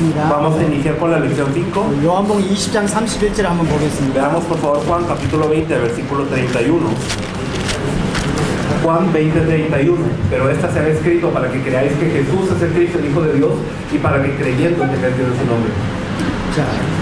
있습니다. Vamos a iniciar con la lección 5. 요한복음 20장 31절 한번 보겠습니다. Veamos por favor Juan capítulo 20, versículo 31. Juan 20, 31. Pero esta se ha escrito para que creáis que Jesús es el Cristo, el Hijo de Dios, y para que creyendo tengáis en su nombre. 자, 어,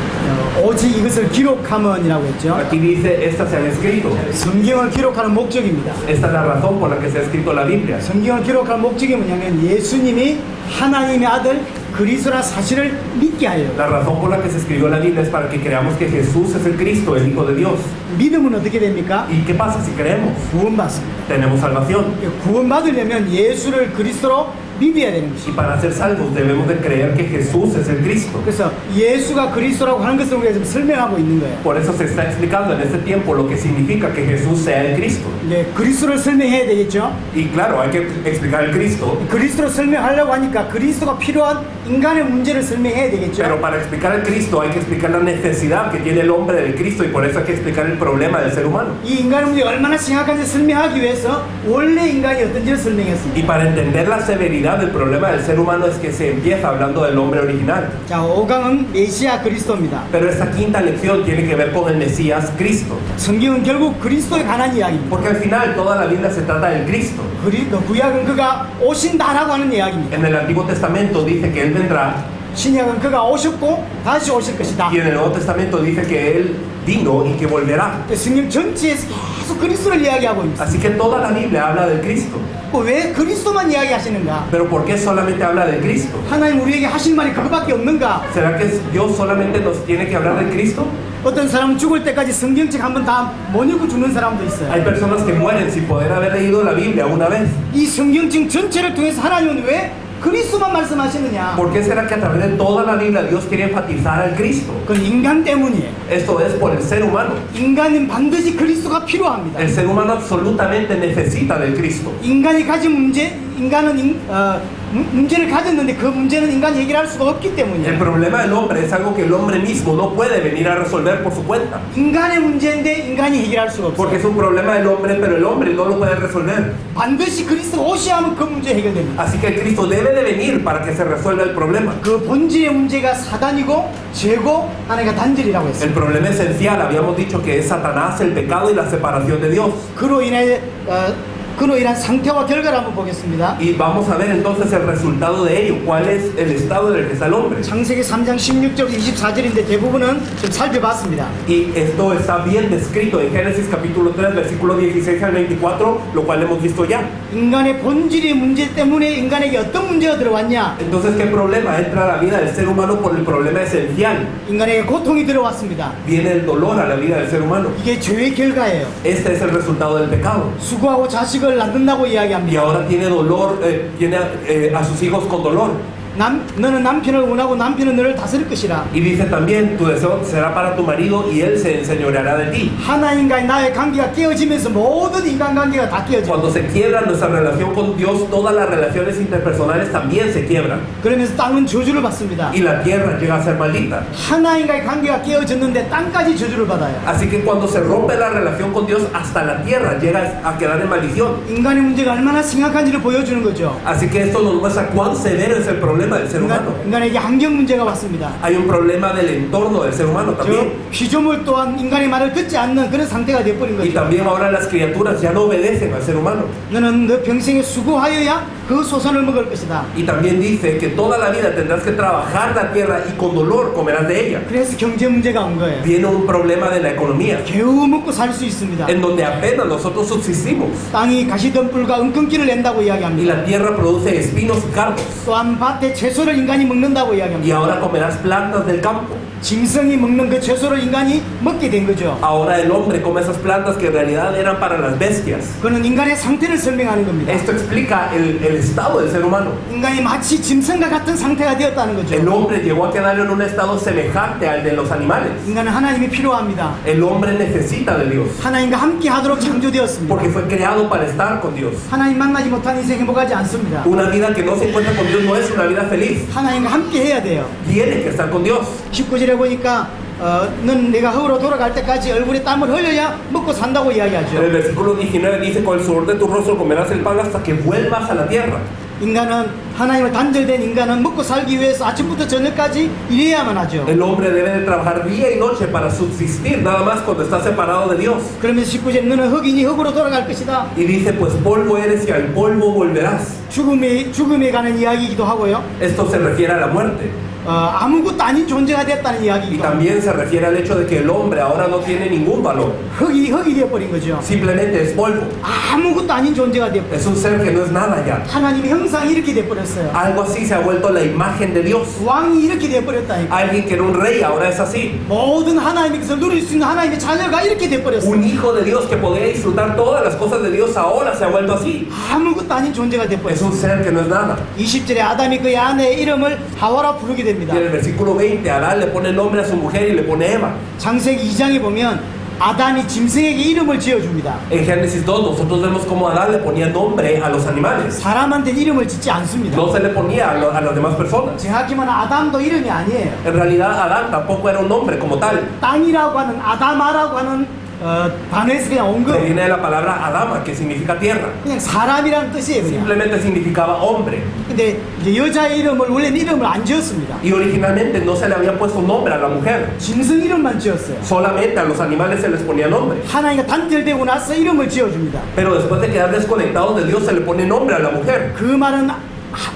오직 이것을 기록하면이라고 했죠. Aquí dice, esta se ha escrito. 성경을 기록하는 목적입니다. Esta es la razón por la que se ha escrito la Biblia. 성경을 기록하는 목적이 뭐냐면 예수님이 하나님의 아들 그리스도라 사실을 믿게 하려고. La razón por la que se escribió la Biblia es para que creamos que Jesús es el Cristo, el Hijo de Dios. 믿음은 어떻게 됩니까? ¿Y qué pasa si creemos? 구원받습니다. Tenemos salvación. 구원받으려면 예수를 그리스도로 믿어야 되는 Y 것입니다. para ser salvos debemos de creer que Jesús es el Cristo. 그래서 예수가 그리스도라고 하는 것을 우리가 지금 설명하고 있는 거예요. Por eso se está explicando en este tiempo lo que significa que Jesús sea el Cristo. 네, 그리스도를 설명해야 되겠죠. Y claro, hay que explicar el Cristo, 그리스도를 설명하려고 하니까 그리스도가 필요한 인간의 문제를 설명해야 되겠죠. pero para explicar el Cristo hay que explicar la necesidad que tiene el hombre del Cristo y por eso hay que explicar el problema del ser humano. 이 인간의 문제가 얼마나 심각한지 설명하기 위해서 원래 인간이 어떤지를 설명했습니다. Y para entender la severidad del problema del ser humano es que se empieza hablando del hombre original. 자, 5강은 메시아 그리스도입니다. Pero esta quinta lección tiene que ver con el Mesías Cristo. 성경은 결국 그리스도에 관한 이야기입니다. Porque al final toda la Biblia se trata del Cristo. 그리, 그 구약은 그가 오신다라고 하는 이야기입니다. En el Antiguo Testamento dice que Él vendrá 신약은 그가 오셨고 다시 오실 것이다. y en el Nuevo Testamento dice que Él vino y que volverá. 성경 전체에서 계속 그리스도를 이야기하고 있습니다. Así que toda la Biblia habla del Cristo. 어, 왜 그리스도만 이야기하시는가? Pero ¿por qué solamente habla del Cristo? 하나님 우리에게 하실 말이 그거밖에 없는가? ¿Será que Dios solamente nos tiene que hablar del Cristo? 어떤 사람은 죽을 때까지 성경책 한 번 다 못 읽고 죽는 사람도 있어요. Hay personas que mueren sin poder haber leído la Biblia una vez. 이 성경책 전체를 통해서 하나님은 왜 그리스도만 말씀하시느냐? ¿Por qué será que a través de toda la Biblia Dios quiere enfatizar al Cristo? 그건 인간 때문이에요. Esto es por el ser humano. 인간은 반드시 그리스도가 필요합니다. El ser humano absolutamente necesita del Cristo. 인간이 가진 문제, 인간은 인- 어, 문- 문제를 가졌는데 그 문제는 인간이 해결할 수가 없기 El 때문이에요. problema del hombre es algo que el hombre mismo no puede venir a resolver por su cuenta. 인간의 문제인데 인간이 해결할 수가 Porque 없어요. es un problema del hombre, pero el hombre no lo puede resolver. 반드시 그리스도가 오셔야 하면 그 문제 해결됩니다. Así que el Cristo debe de venir para que se resuelva el problema. 그 본질의 문제가 사단이고 죄고 하나가 단절이라고 했어요. El problema esencial, habíamos dicho que es Satanás, el pecado y la separación de Dios. 그로 인해 어, 그로 인한 상태와 결과를 한번 보겠습니다. Y vamos a ver entonces el resultado de ello, cuál es el estado en el que está el hombre. 창세기 3장 16절 24절인데 대부분은 좀 살펴봤습니다. Y esto está bien descrito en Génesis capítulo 3, versículo 16 al 24, lo cual hemos visto ya. 인간의 본질의 문제 때문에 인간에게 어떤 문제가 들어왔냐? Entonces, ¿qué problema entra a la vida del ser humano por el problema esencial? 인간에게 고통이 들어왔습니다. Viene el dolor a la vida del ser humano. 이게 죄의 결과예요. Este es el resultado del pecado. 수고하고 자식을 낳는다고 Y 이야기합니다. ahora tiene dolor, eh, tiene eh, a sus hijos con dolor. 남, 너는 남편을 원하고 남편은 너를 다스릴 것이라. Y dice también, tu deseo será para tu marido y él se enseñoreará de ti. 하나님과의 나의 관계가 깨어지면서 모든 인간관계가 다 깨어져. Cuando se quiebra nuestra relación con Dios, todas las relaciones interpersonales también se quiebran. 그러면서 땅은 저주를 받습니다. Y la tierra llega a ser maldita. 하나님과의 관계가 깨어졌는데 땅까지 저주를 받아요. Así que cuando se rompe la relación con Dios, hasta la tierra llega a quedar en maldición. 인간의 문제가 얼마나 심각한지를 보여주는 거죠. Así que esto nos muestra cuán severo es el problema del ser 인간, humano. 인간에게 환경 문제가 왔습니다. Hay un problema del entorno del ser humano 저 también. 피조물 또한 인간의 말을 듣지 않는 그런 상태가 되어버린 Y 거죠. también ahora las criaturas ya no obedecen al ser humano. 너는 너 평생에 수고하여야 그 소선을 먹을 것이다. Y también dice que toda la vida tendrás que trabajar la tierra y con dolor comerás de ella. 그래서 경제 문제가 온 거예요. Viene un problema de la economía, 겨우 먹고 살 수 있습니다. en donde apenas nosotros subsistimos. 땅이 가시덤불과 은근기를 낸다고 Y 이야기합니다. la tierra produce espinos y cardos. 또한 밭에 채소를 인간이 먹는다고 Y 이야기합니다. ahora comerás plantas del campo. 짐승이 먹는 그 채소를 인간이 먹게 된 거죠. Ahora el hombre come esas plantas que en realidad eran para las bestias. 그는 인간의 상태를 설명하는 겁니다. Esto explica el, el estado del ser humano. 인간이 마치 짐승과 같은 상태가 되었다는 El 거죠. hombre llegó a quedar en un estado semejante al de los animales. 인간은 하나님이 필요합니다. El hombre necesita de Dios. 하나님과 함께 하도록 창조되었습니다. Porque fue creado para estar con Dios. 하나님 만나지 못한 인생 행복하지 않습니다. Una vida que no se encuentra con Dios no es una vida feliz. 하나님과 함께 해야 돼요. Tiene que estar con Dios. 19절 에 보니까 어, 넌 내가 흙으로 돌아갈 때까지 얼굴에 땀을 흘려야 먹고 산다고 En el 이야기하죠. versículo 19 dice, con el sudor de tu rostro comerás el pan hasta que vuelvas a la tierra. 인간은 하나님을 단절된 인간은 먹고 살기 위해서 아침부터 저녁까지 일해야만 하죠. El hombre debe de trabajar día y noche para subsistir, nada más cuando está separado de Dios. 그러면서 19절 너는 흙이니 흙으로 돌아갈 것이다. Y dice, pues polvo eres y al polvo volverás. 죽음에 죽음에 관한 이야기이기도 하고요. Esto se refiere a la muerte. 어, 아무것도 아닌 존재가 됐다는 Y 하고 también se refiere al hecho de que el hombre ahora no tiene ningún valor. 흙이 흙이 되어버린 거죠. Simplemente es polvo. 아무것도 아닌 존재가 되어버렸어요. Es un ser que no es nada ya. 하나님의 형상이 이렇게 되어버렸어요. Algo así se ha vuelto la imagen de Dios. 왕이 이렇게 되어버렸다니까. Alguien que era un rey ahora es así. 모든 하나님께서 누릴 수 있는 하나님의 자녀가 이렇게 되어버렸어요. Un hijo de Dios que podía disfrutar todas las cosas de Dios ahora se ha vuelto así. 아무것도 아닌 존재가 Es 되어버렸어요. un ser que no es nada. 20절에 아담이 그의 아내의 이름을 하와라 부르게 Y 됩니다. en el versículo 20, Adán le pone nombre a su mujer y le pone Eva. 창세기 2장에 보면 아담이 짐승에게 이름을 지어줍니다. En Génesis 2 nosotros vemos cómo Adán le ponía nombre a los animales. 사람한테 이름을 짓지 않습니다. No se le ponía a, lo- a las demás personas. 정확히만 아담도 이름이 아니에요. En realidad Adán tampoco era un nombre como tal. 땅이라고 하는 아담아라고 하는 어, 단어에서 그냥 온 Que 거예요. viene de la palabra Adama, que significa tierra. 그냥 사람이라는 뜻이에요. 그냥. Simplemente significaba hombre. 근데 이제 여자의 이름을 원래는 이름을 안 지었습니다. Y originalmente no se le había puesto nombre a la mujer. 짐승 이름만 지었어요. Solamente a los animales se les ponía nombre. 하나님과 단절되고 나서 이름을 지어줍니다. Pero después de quedar desconectados de Dios se le pone nombre a la mujer. 그 말은 하-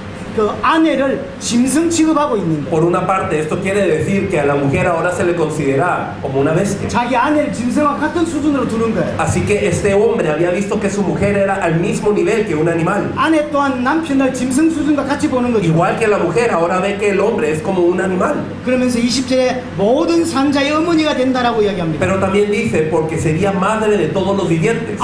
Por una parte, esto quiere decir que a la mujer ahora se le considera como una bestia. Así que este hombre había visto que su mujer era al mismo nivel que un animal. Igual que la mujer ahora ve que el hombre es como un animal. Pero también dice porque sería madre de todos los vivientes.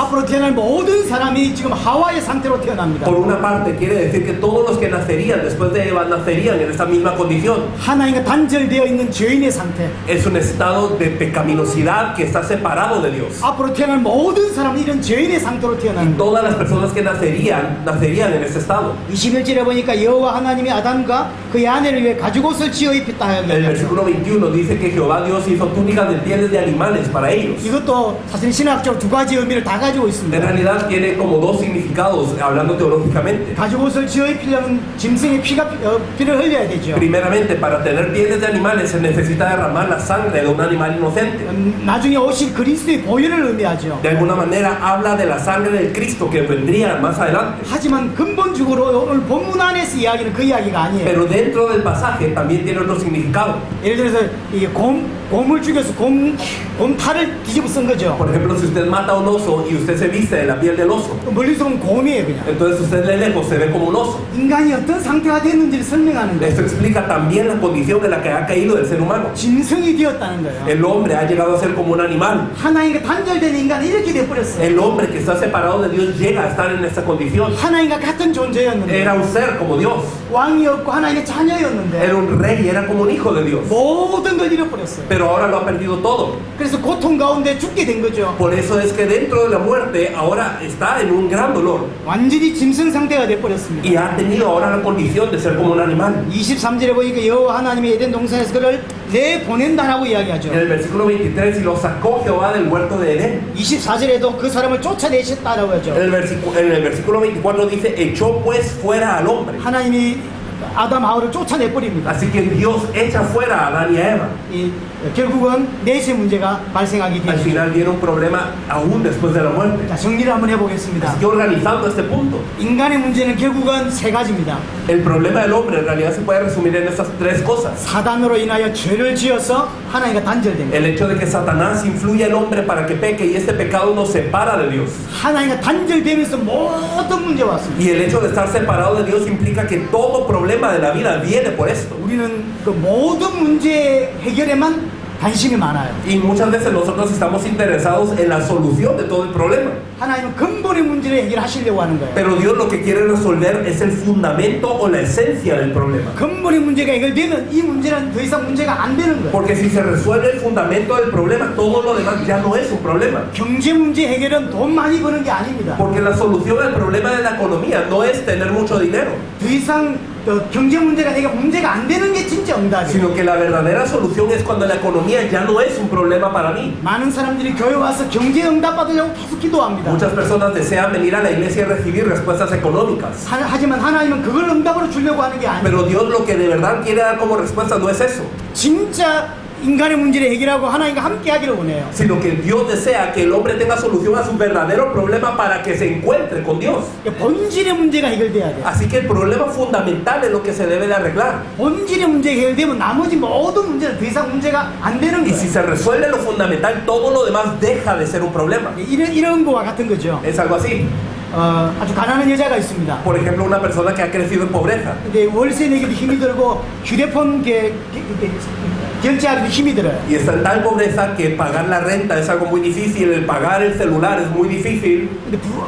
Por una parte quiere decir que todos los que nacerían después de Eva nacerían en esta misma condición. 하나님과 단절되어 있는 죄인의 상태. Es un estado de pecaminosidad que está separado de Dios. 앞으로 태어날 모든 사람은 이런 죄인의 상태로 Y 태어납니다. todas las personas que nacerían, nacerían en este estado. 21절에 보니까 여호와 하나님이 아담과 그의 아내를 위해 가죽옷을 지어 입혔다 El 이야기합니다. versículo 21 dice que Jehová Dios hizo túnicas de pieles de animales para ellos. 이것도 사실 신학적으로 두 가지 의미를 다 가지고 En 있습니다. realidad tiene como dos significados, hablando teológicamente. 가죽옷을 지어 입히려면 짐승의 피가 어, 피를 흘려야 되죠. Primeramente, para tener pieles de animales se necesita derramar la sangre de un animal inocente. 음, 나중에 오실 그리스도의 보혈을 의미하죠. De alguna manera habla de la sangre del Cristo que vendría más adelante. 하지만 근본적으로 오늘 본문 안에서 이야기는 그 이야기가 아니에요. Pero dentro del pasaje también tiene otro significado. 예를 들어서 이 곰, 곰을 죽여서 곰, 곰탈을 뒤집어 쓴 거죠. Por ejemplo, si usted mata a un oso y usted se viste de la piel del oso, 멀리서 보면 곰이에요 그냥. entonces usted de lejos se ve como un oso. 인간이 어떤 상태가 됐는지를 설명하는 거예요. Esto explica también la condición de la que ha caído el ser humano. 짐승이 되었다는 거예요. El hombre ha llegado a ser como un animal. 하나님과 단절된 인간은 이렇게 돼버렸어요. El hombre que está separado de Dios llega a estar en esta condición. 하나님과 같은 존재였는데 Era un ser como Dios. 왕이었고 하나님의 자녀였는데 Era un rey, era como un hijo de Dios. 모든 걸 잃어버렸어요. Pero ahora lo ha perdido todo. 그래서 고통 가운데 죽게 된 거죠. Por eso es que dentro de la muerte ahora está en un gran dolor. 완전히 짐승 상태가 돼버렸습니다. Y ha tenido ahora la condición de ser como un animal. 23절에 보니까 여호와 하나님이 에덴 동산에서 그를 내보낸다라고 이야기하죠. En el versículo 23, y lo sacó Jehová del huerto de Edén. 24절에도 그 사람을 쫓아내셨다라고 하죠. En el, versículo, en el versículo 24 dice, echó pues fuera al hombre. 하나님이 아담 하와를 쫓아내버립니다. Así que Dios echa fuera a Adán y a Eva. 이, 결국은 넷의 문제가 발생하게 Al 되죠. final viene un problema aún después de la muerte. 자, 정리를 한번 해보겠습니다. Así que organizando este punto, 인간의 문제는 결국은 세 가지입니다. el problema del hombre en realidad se puede resumir en estas tres cosas. 사단으로 인하여 죄를 지어서 하나님과 단절된 것. El hecho de que Satanás influye al hombre para que peque y este pecado nos separa de Dios. 하나님과 단절되면서 모든 문제가 왔습니다. Y el hecho de estar separado de Dios implica que todo problema de la vida viene por esto. 우리는 그 모든 문제 해결에만 관심이 많아요. Y muchas veces nosotros estamos interesados en la solución de todo el problema. 하나님은 근본의 문제를 해결하시려고 하는 거예요. Pero Dios lo que quiere resolver es el fundamento o la esencia del problema. 근본의 문제가 해결되면 이 문제는 더 이상 문제가 안 되는 거예요. Porque si se resuelve el fundamento del problema, todo lo demás ya no es un problema. 경제 문제 해결은 돈 많이 버는 게 아닙니다. Porque la solución al problema de la economía no es tener mucho dinero. 더 이상 그 경제 문제가 내가 문제가 안 되는 게 진짜 응답이에요. sino que la verdadera solución es cuando la economía ya no es un problema para mí. 많은 사람들이 교회 와서 경제 응답 받으려고 계속 기도합니다. Muchas personas desean venir a la iglesia y recibir respuestas económicas. 하- 하지만 하나님은 그걸 응답으로 주려고 하는 게 아니에요. Pero Dios lo que de verdad quiere dar como respuesta no es eso, 진짜 인간의 문제를 해결하고 하나님과 함께 하기를 원해요. sino que Dios desea que el hombre tenga solución a su verdadero problema para que se encuentre con Dios. 그러니까 본질의 문제가 해결돼야 돼요. Así que el problema fundamental es lo que se debe de arreglar. 본질의 문제가 해결되면 나머지 모든 문제는 더 이상 문제가 안 되는 Y si 거예요. se resuelve lo fundamental, todo lo demás deja de ser un problema. 이런, 이런 거와 같은 거죠. Es algo así. 어, 아주 가난한 여자가 있습니다. Por ejemplo, una persona que ha crecido en pobreza 근데 월세 내기도 힘이 들고 휴대폰 게, 게, 게, 결 Y están tan pobreza que pagar la renta es algo muy difícil, el pagar el celular es muy difícil. 근데 부,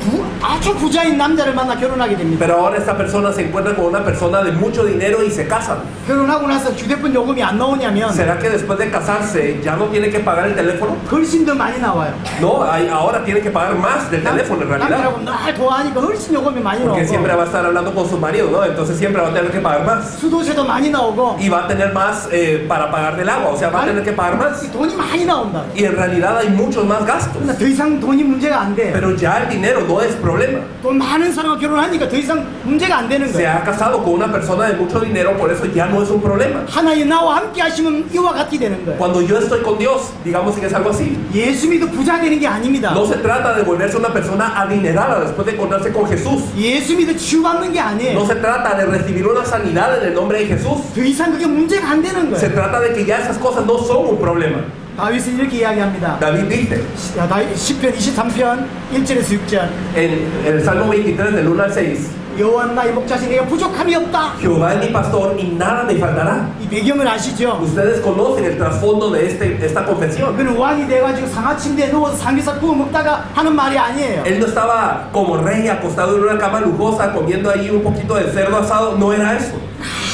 부, 아주 부자인 남자를 만나 결혼하게 됩니다. Pero ahora esta persona se encuentra con una persona de mucho dinero y se casan. 결혼하고 나서 휴대폰 요금이 안 나오냐면 ¿Será que después de casarse ya no tiene que pagar el teléfono? 훨씬 더 많이 나와요. No, hay- ahora tiene que pagar más del teléfono en realidad. 남편하고 늘 좋아하니까 훨씬 요금이 많이 Porque siempre 나오고 va a estar hablando con su marido, ¿no? Entonces siempre va a tener que pagar más. 수도세도 많이 나오고 Y va a tener más eh, para pagar del agua, o sea, va a tener que pagar más. 돈이 많이 나온다. Y en realidad hay muchos más gastos. 그러나 더 이상 돈이 문제가 안 돼. Pero ya el dinero no es problema. 돈 많은 사람과 결혼하니까 더 이상 문제가 안 되는 Se 거예요. ha casado con una persona de mucho dinero, por eso ya no es un problema. 하나님 나와 함께 하시면 이와 같이 되는 거예요. Cuando yo estoy con Dios, digamos que es algo así. 예수 믿어 부자 되는 게 아닙니다. No se trata de volverse una persona adinerada después de encontrarse con Jesús. 예수 믿어 치유받는 게 No 아니에요. se trata de recibir una sanidad en el nombre de Jesús. 더 이상 그게 문제가 안 되는 Se 거예요. trata de que ya esas cosas no son un problema. 다윗은 이렇게 이야기합니다. David dice 야, 다윗 10편 23편 1절에서 6절 en el Salmo 23 del 1 al 6, 여호와 나의 목자신 내가 부족함이 없다. Jehová es mi pastor y nada me faltará. 이 배경을 아시죠? Ustedes conocen el trasfondo de este, esta confesión. 그는 왕이 돼가지고 상하 침대에 누워서 삼겹살 구워 먹다가 하는 말이 아니에요. Él no estaba como rey acostado en una cama lujosa comiendo ahí un poquito de cerdo asado, no era eso.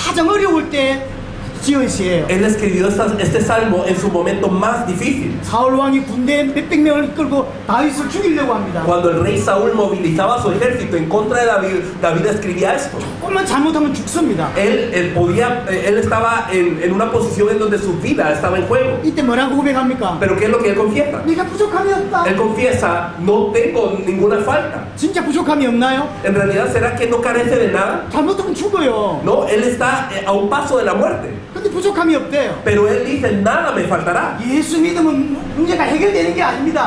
가장 어려울 때 지은 시예요. Él escribió esta- este salmo en su momento más difícil, 사울 왕이 군대 몇백 명을 이끌고 다윗을 죽이려고 합니다. cuando el rey Saúl movilizaba su ejército en contra de David, David escribía esto. 조금만 잘못하면 죽습니다. Él, él podía, eh, él estaba en, en una posición en donde su vida estaba en juego. 이때 뭐라고 고백합니까? Pero ¿qué es lo que él confiesa? 네가 부족함이 없다. Él confiesa, no tengo ninguna falta. 진짜 부족함이 없나요? En realidad, ¿será que no carece de nada? 잘못하면 죽어요. No, él está eh, a un paso de la muerte. 근데 부족함이 없대요. Pero él dice, nada me faltará. 예수 믿으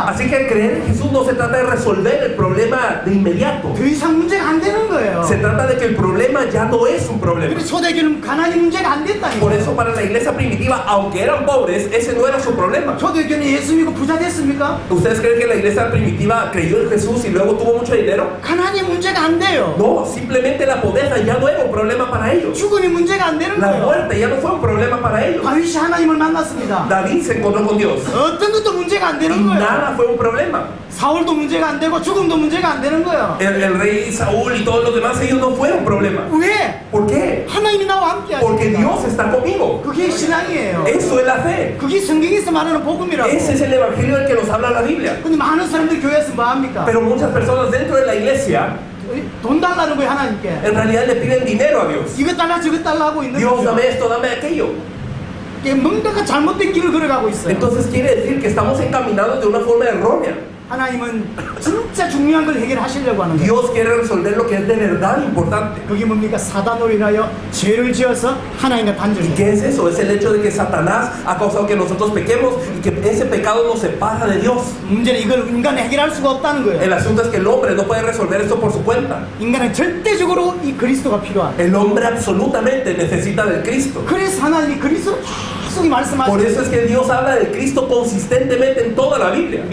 Así que creer en Jesús no se trata de resolver el problema de inmediato. Se trata de que el problema ya no es un problema. Por eso para la iglesia primitiva, aunque eran pobres, ese no era su problema. ¿Ustedes creen que la iglesia primitiva creyó en Jesús y luego tuvo mucho dinero? No, simplemente la pobreza ya no era un problema para ellos. La muerte ya no fue un problema para ellos. David se encontró con Dios. 어떤 것도 문제가 안 되는 거예요. nada fue un problema. 사울도 문제가 안 되고 죽음도 문제가 안 되는 거예요. El, el rey Saúl y todos los demás, ellos no fueron problema. 왜? ¿Por qué? 하나님이 나와 함께 Porque 하시니까. Dios está conmigo. 그게 신앙이에요. Eso es la fe. 그게 성경에서 말하는 복음이라고. Ese es el evangelio del que nos habla la Biblia. 근데 많은 사람들이 교회에서 뭐 합니까? Pero muchas personas dentro de la iglesia 돈 달라는 거예요 하나님께. en realidad le piden dinero a Dios. 이거 달라 저거 달라 하고 있는 Dios, 거죠. dame esto, dame aquello. 이게 뭔가가 잘못된 길을 걸어가고 있어요. Entonces quiere decir que estamos encaminados de una forma errónea. 하나님은 진짜 중요한 걸 해결하시려고 하는 거예요. Dios quiere resolver lo que es de verdad importante. 그게 뭡니까? 사단으로 인하여 죄를 지어서 하나님과 ¿Y 단절이 qué es eso? Es el hecho de que Satanás ha causado que nosotros pequemos y que ese pecado nos separa de Dios. 문제는 이걸 인간이 해결할 수가 없다는 거예요. El asunto es que el hombre no puede resolver esto por su cuenta. 인간은 절대적으로 이 그리스도가 필요한. El hombre absolutamente necesita del Cristo. 그래서 하나님이 이 Por eso es que Dios habla de Cristo consistentemente en toda la Biblia.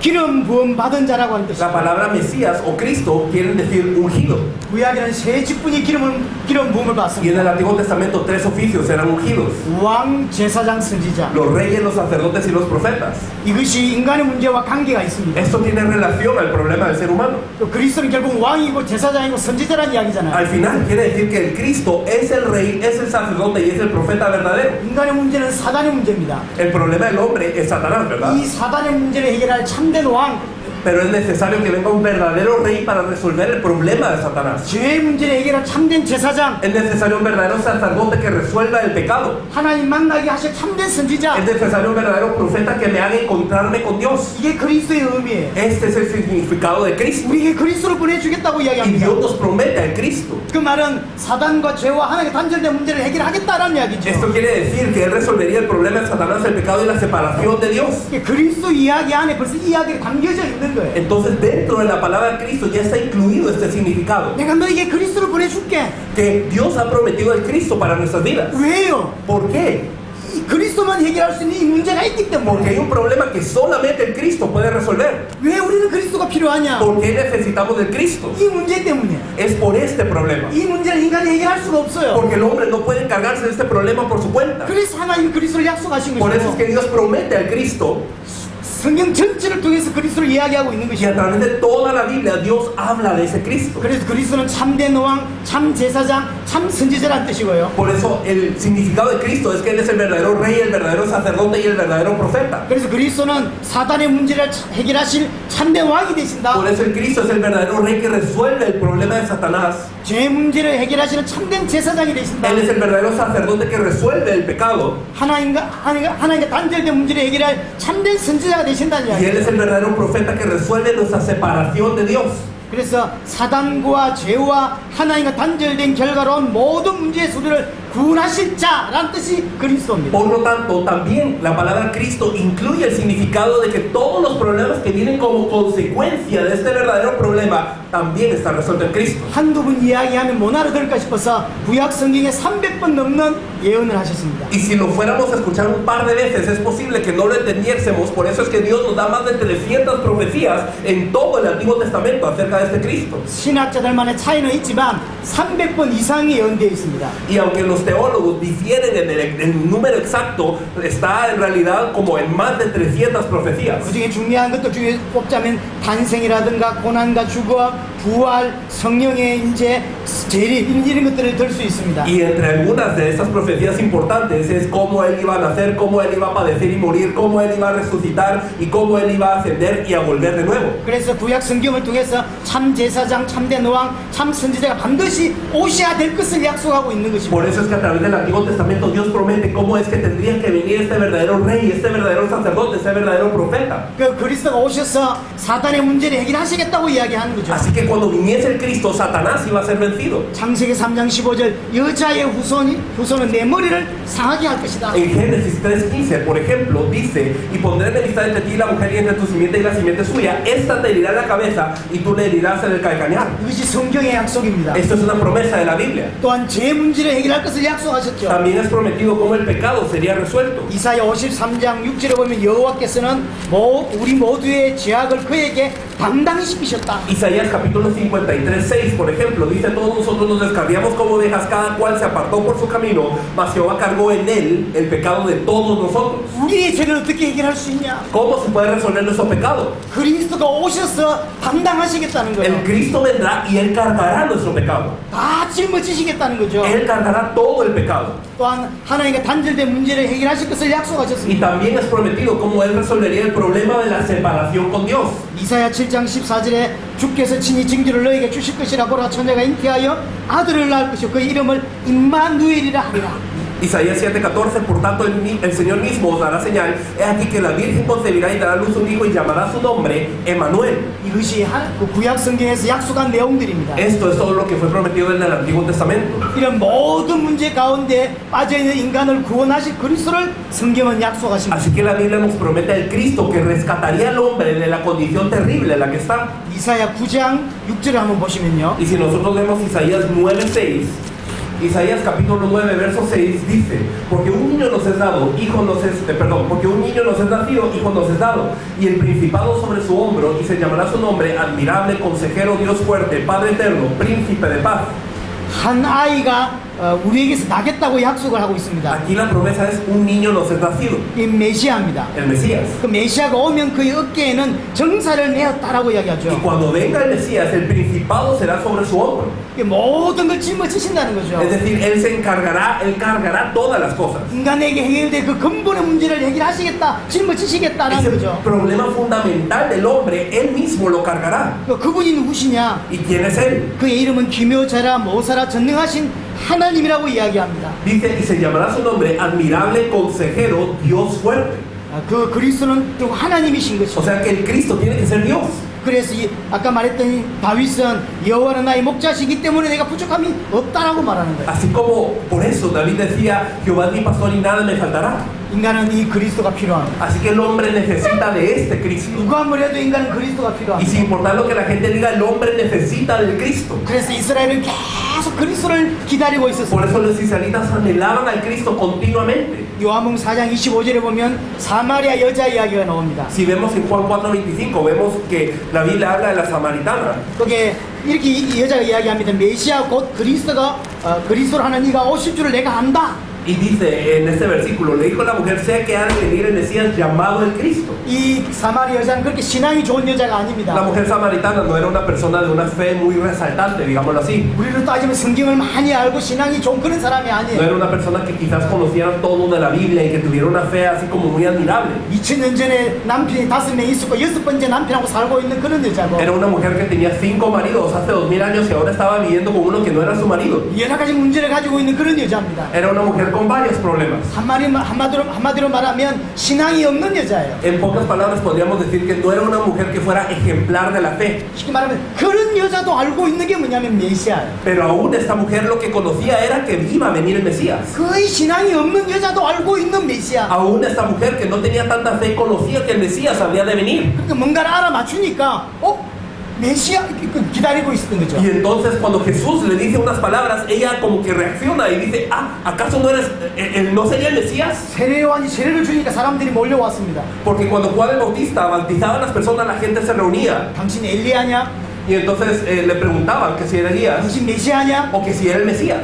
기름 부음 받은 자라고 하는 뜻이에요. La palabra Mesías o Cristo quieren decir ungido. 구약에는 세 직분이 기름을 기름 부음을 Y en 받습니다. el Antiguo Testamento tres oficios eran ungidos. 왕, 제사장, 선지자. Los reyes, los sacerdotes y los profetas. 이것이 인간의 문제와 관계가 있습니다. Esto tiene relación al problema del ser humano. 또 그리스도는 결국 왕이고 제사장이고 선지자라는 이야기잖아요. Al final quiere decir que el Cristo es el rey, es el sacerdote y es el profeta verdadero. 인간의 문제는 사단의 문제입니다. El problema del hombre es Satanás, ¿verdad? 이 사단의 문제를 해결할 참你在录 Pero es necesario que venga un verdadero rey para resolver el problema de Satanás. 죄의 문제를 해결한 참된 제사장, Es necesario un verdadero sacerdote que resuelva el pecado. 하나님 만나게 하실 참된 Es 선지자. necesario un verdadero profeta que me haga encontrarme con Dios. 이게 그리스도의 의미예요. Este es el significado de Cristo. 우리에게 그리스도를 보내주겠다고 Y 이야기합니다. Dios nos promete al Cristo. 그 말은 사단과 죄와 하나님의 단절된 문제를 해결하겠다라는 이야기죠. Esto quiere decir que Él resolvería el problema de Satanás, el pecado y la separación de Dios. 이게 그리스도 이야기 안에 벌써 이야기가 담겨져 있는 거예요. Entonces dentro de la palabra Cristo ya está incluido este significado. 내가 너에게 그리스도를 보내줄게. Que Dios ha prometido el Cristo para nuestras vidas. 왜요? ¿Por qué? 이 그리스도만 해결할 수 있는 이 문제가 있기 Porque hay 때문에. un problema que solamente el Cristo puede resolver. 왜 우리는 그리스도가 필요하냐? ¿Por qué necesitamos del Cristo? 이 문제 때문에. Es por este problema. 이 문제를 인간이 해결할 수가 없어요. Porque el hombre no puede encargarse de este problema por su cuenta. 그래서 하나님이 그리스도를 약속하신 Por eso es 것이고 que Dios promete al Cristo 성경 전체를 통해서 그리스도를 이야기하고 있는 것이죠. través de toda la Biblia Dios habla de ese Cristo. 그래서 그리스도는 참된 왕, 참 제사장, 참 선지자라는 뜻이고요. Por eso el significado de Cristo es que Él es el verdadero rey, el verdadero sacerdote y el verdadero profeta. 그래서 그리스도는 사단의 문제를 차- 해결하실 참된 왕이 되신다. Por eso el Cristo es el verdadero rey que resuelve el problema de Satanás. 죄 문제를 해결하시는 참된 제사장이 되신다. Él es el verdadero sacerdote que resuelve el pecado. 하나님과 하나님과 하나님과 단절된 문제를 해결할 참된 선지자가 되신다는 Y Él 이야기. es el verdadero profeta que resuelve nuestra separación de Dios. 그래서 사단과 죄와 하나님과 단절된 결과로 모든 문제의 소리를 구원하실 자라는 뜻이 그리스도입니다. Por lo tanto, también la palabra Cristo incluye el significado de que todos los problemas que vienen como consecuencia de este verdadero problema también están resueltos en Cristo. 한두 번 이야기하면 못 알아들을까 싶어서 구약 성경에 300번 넘는 예언을 하셨습니다. Y si lo fuéramos a escuchar un par de veces, es posible que no lo entendiésemos. Por eso es que Dios nos da más de 300 profecías en todo el Antiguo Testamento acerca de este Cristo. 신학자들만의 차이는 있지만 300번 이상이 예언되어 있습니다. Y aunque los teólogos difieren en el, en el número exacto, está en realidad como en más de 300 profecías. 그 중에 중요한 것들 중에 뽑자면 탄생이라든가 고난과 죽어, 부활, 성령의 인재, 재림 이런 것들을 들수 있습니다. Y entre algunas de estas profecías importantes es cómo Él iba a nacer, cómo Él iba a padecer y morir, cómo Él iba a resucitar y cómo Él iba a ascender y a volver de nuevo. 그래서 구약 성경을 통해서 참 제사장, 참된 왕, 참 선지자가 반드시 오셔야 될 것을 약속하고 있는 것입니다. Por eso es que a través del Antiguo Testamento Dios promete cómo es que tendría que venir este verdadero rey, este verdadero sacerdote, este verdadero profeta. 그 그리스도가 오셔서 사단의 문제를 해결하시겠다고 이야기하는 거죠. Así que cuando viniese el Cristo, Satanás iba a ser vencido. 창세기 3장 15절 여자의 후손이 후손은 내 머리를 상하게 할 것이다. En Génesis 3.15, por ejemplo, dice, y pondré enemistad entre ti y la mujer y entre tu simiente y la simiente suya, esta te herirá la cabeza y tú le herirás en el calcañar. 이것이 성경의 약속입니다. Esto es una promesa de la Biblia. 또한 죄 문제를 해결할 것을 약속하셨죠. También es prometido cómo el pecado sería resuelto. 이사야 53장 6절에 보면 여호와께서는 모, 우리 모두의 죄악을 그에게 담당히 시키셨다. Isaías capítulo 53, 6, por ejemplo, dice, todos nosotros nos descarriamos como ovejas, cada cual se apartó por su camino, mas Jehová cargó en él el pecado de todos nosotros. 우리의 죄를 어떻게 해결할 수 있냐? ¿Cómo se puede resolver nuestro pecado? 그리스도가 오셔서 담당하시겠다는 El 거예요. Cristo vendrá y Él cargará nuestro pecado. 다 짊어지시겠다는 거죠. Él cargará todo el pecado. 또한 하나님과 단절된 문제를 해결하실 것을 Y 약속하셨습니다. también es prometido cómo Él resolvería el problema de la separación con Dios. 이사야 7장 14절에 주께서 친히 징조를 너에게 주실 것이라 보라 처녀가 잉태하여 아들을 낳을 것이요 그 이름을 임마누엘이라 하리라. Isaías 7:14, por tanto el, mi- el Señor mismo os dará señal, he aquí que la Virgen concebirá y dará a luz un hijo y llamará su nombre Emanuel. 이것이 하- 그 구약 성경에서 약속한 내용들입니다. Esto es todo lo que fue prometido en el Antiguo Testamento. 이런 모든 문제 가운데 빠져 있는 인간을 구원하실 그리스도를 성경은 약속하십니다. Así que la Biblia nos promete al Cristo que rescataría al hombre de la condición terrible en la que está. 이사야 9장 6절을 한번 보시면요. Y si nosotros vemos Isaías 9:6, Isaías capítulo 9, verso 6 dice, porque un niño nos es dado, hijo nos es, eh, perdón, porque un niño nos es nacido, hijo nos es dado, y el principado sobre su hombro, y se llamará su nombre, admirable, consejero, Dios fuerte, Padre eterno, príncipe de paz. Han 우리에게서 나겠다고 약속을 하고 있습니다. Aquí la promesa es un niño nos es nacido, 이 메시아입니다. el Mesías. 그 메시아가 오면 그의 어깨에는 정사를 내었다라고 Y 이야기하죠. cuando venga el Mesías, el principado será sobre su hombro. 이 모든 걸 짊어지신다는 거죠. Es decir, Él se encargará, Él cargará todas las cosas. 인간에게 해결될 그 근본의 문제를 해결하시겠다, 짊어지시겠다는 Ese 거죠. problema fundamental del hombre, Él mismo lo cargará. 그 그분이 누구시냐? ¿Y quién es Él? 그의 이름은 기묘자라 모사라 전능하신 하나님이라고 이야기합니다. Dice, y se llamará su nombre admirable consejero, Dios fuerte. 아, 그 그리스도는 또 하나님이신 O 것이죠. sea que el Cristo tiene que ser Dios. 그래서 이 아까 말했더니 다윗은 여호와는 나의 목자시기 때문에 내가 부족함이 없다라고 말하는 거예요. Así como por eso David decía, Jehová es mi pastor y nada me faltará. 인간은 이 그리스도가 필요합니다. Así que el hombre necesita de este Cristo. 누가 뭐래도 인간은 그리스도가 Y 필요합니다. sin importar lo que la gente diga, el hombre necesita del Cristo. 그래서 이스라엘은 그리스도를 기다리고 Por 있었어요. eso los israelitas anhelaban al Cristo continuamente. 요한복음 4장 25절에 보면 사마리아 여자 이야기가 나옵니다. Si vemos en Juan 4:25, vemos que la Biblia habla de la samaritana. 거기에 이렇게 이 이 여자가 이야기합니다. 메시아 곧 그리스도가 어, 그리스도를 하는 이가 오실 줄을 내가 안다. Y dice en este versículo, le dijo la mujer, sé que ha de venir el Mesías llamado el Cristo. 이 사마리아 여자는 그렇게 신앙이 좋은 여자가 La 아닙니다. mujer samaritana no era una persona de una fe muy resaltante, digámoslo así. 우리로 따지면 성경을 많이 알고 신앙이 좋은 그런 사람이 No 아니에요. era una persona que quizás conociera todo de la Biblia y que tuviera una fe así como muy admirable. 2000년 전에 남편이 다섯 명 있었고 여섯 번째 남편하고 살고 있는 그런 여자고 Era una mujer que tenía cinco maridos hace dos mil años y ahora estaba viviendo con uno que no era su marido. 여러 가지 문제를 가지고 있는 그런 여자입니다. Era una mujer con varios problemas. 한마디, 한마디로, 한마디로 말하면 신앙이 없는 여자예요. En pocas palabras podríamos decir que no era una mujer que fuera ejemplar de la fe. 쉽게 말하면 그런 여자도 알고 있는 게 뭐냐면 메시아예요. Pero aún esta mujer lo que conocía era que iba a venir el Mesías. 거의 신앙이 없는 여자도 알고 있는 메시아. Aún esta mujer que no tenía tanta fe conocía que el Mesías había de venir. 그러니까 뭔가를 알아맞추니까 어? Y entonces cuando Jesús le dice unas palabras, ella como que reacciona y dice, ah, ¿acaso no eres, el, no sería el Mesías? Porque cuando Juan el Bautista bautizaba a las personas, la gente se reunía. Y entonces eh, le preguntaban que si era Elías o que si era el Mesías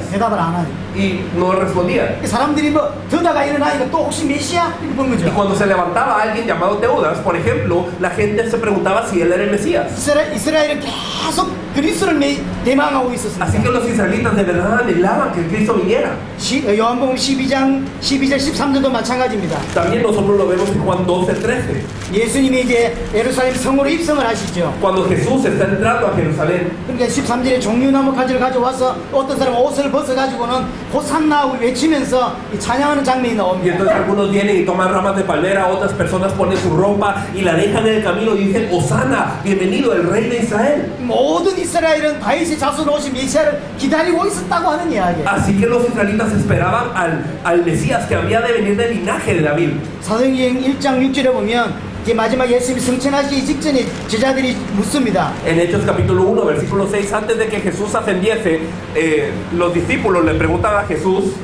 대답을 안 하죠. Y no respondía. 사람들이 뭐 더다가 일어나니까 또 혹시 메시아? 이렇게 본 Y 거죠. cuando se levantaba alguien llamado Teudas, por ejemplo, la gente se preguntaba si él era el Mesías. 이스라엘, 이스라엘은 계속 그리스도를 매- 대망하고 Así 있었습니다. que los israelitas de verdad anhelaban que el Cristo viniera. 시, 어, 요한복음 12장 12절 13절도 마찬가지입니다. También nosotros lo vemos en Juan 12, 13. 예수님이 이제 예루살렘 성으로 입성을 하시죠. Cuando Jesús está entrando a Jerusalén, 그러니까 13절에 종류나무 가지를 가져와서 어떤 사람은 옷을 벗어가지고는 호산나 외치면서 이 찬양하는 장면이 y 나옵니다. entonces algunos vienen y toman ramas de palmera, otras personas ponen su ropa y la dejan en el camino y dicen, Osana, bienvenido el rey de Israel. 모든 이스라엘은 다윗의 자손 오신 메시아를 기다리고 있었다고 하는 이야기예요. Así que los israelitas esperaban al, al Mesías que había de venir del linaje de David. 사도행전 1장 6절에 보면 이제 마지막 예수님이 승천하시기 직전에 제자들이 묻습니다. En Hechos capítulo 1, versículo 6, antes de que Jesús ascendiese, eh, los discípulos le preguntan a Jesús,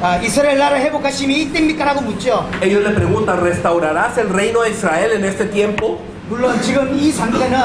아, 이스라엘 나라 회복하심이 이때입니까? 라고 묻죠. ellos le preguntan, ¿restaurarás el reino de Israel en este tiempo? 물론 지금 이 상태는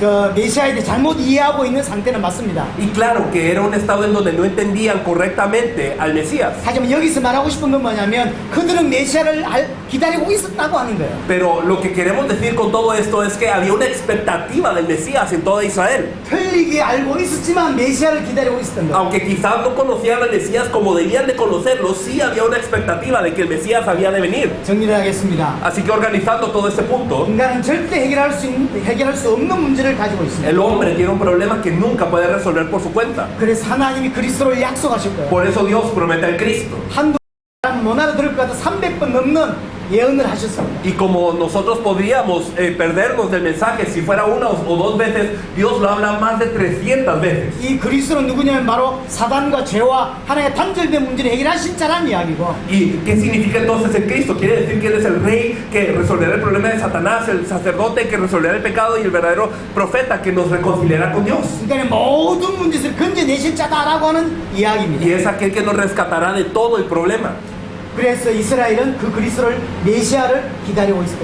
그 메시아에 대해 잘못 이해하고 있는 상태는 맞습니다. Y claro que era un estado en donde no entendían correctamente al Mesías. 하지만 여기서 말하고 싶은 건 뭐냐면 그들은 메시아를 알- 기다리고 있었다고 하는 거예요. Pero lo que queremos decir con todo esto es que había una expectativa del Mesías en toda Israel. 틀리게 알고 있었지만 메시아를 기다리고 있었던 거예요. Aunque quizás no conocían al Mesías como debían de conocerlo, sí había una expectativa de que el Mesías había de venir. 정리를 하겠습니다. Así que organizando todo este punto, 인간은 절대 해결할 수, 있는, 해결할 수 없는 문제 를 가지고 있습니다. el hombre tiene un problema que nunca puede resolver por su cuenta. 그래서 하나님이 그리스도를 약속하실 거예요. Por eso Dios promete al Cristo. 한두 사람 못 알아들을 것 같아 300번 넘는 예언을 하셨습니다. Y como nosotros podríamos eh, perdernos del mensaje si fuera una o o dos veces, Dios lo habla más de 300 veces. 이 그리스도는 누구냐면 바로 사단과 죄와 하나님의 단절된 문제를 해결하신 자라는 이야기고 ¿Y qué significa entonces el Cristo? Quiere decir que Él es el rey que resolverá el problema de Satanás, el sacerdote que resolverá el pecado y el verdadero profeta que nos reconciliará con Dios. 그러니까 모든 문제를 건져내실 자다라고 하는 Y 이야기입니다. es aquel que nos rescatará de todo el problema.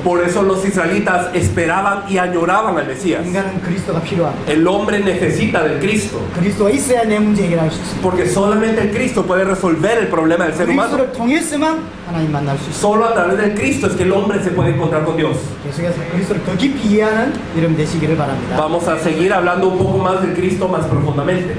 Por eso los israelitas esperaban y añoraban al Mesías. El hombre necesita del Cristo. Porque solamente el Cristo puede resolver el problema del ser humano. Solo a través del Cristo es que el hombre se puede encontrar con Dios. Vamos a seguir hablando un poco más del Cristo más profundamente.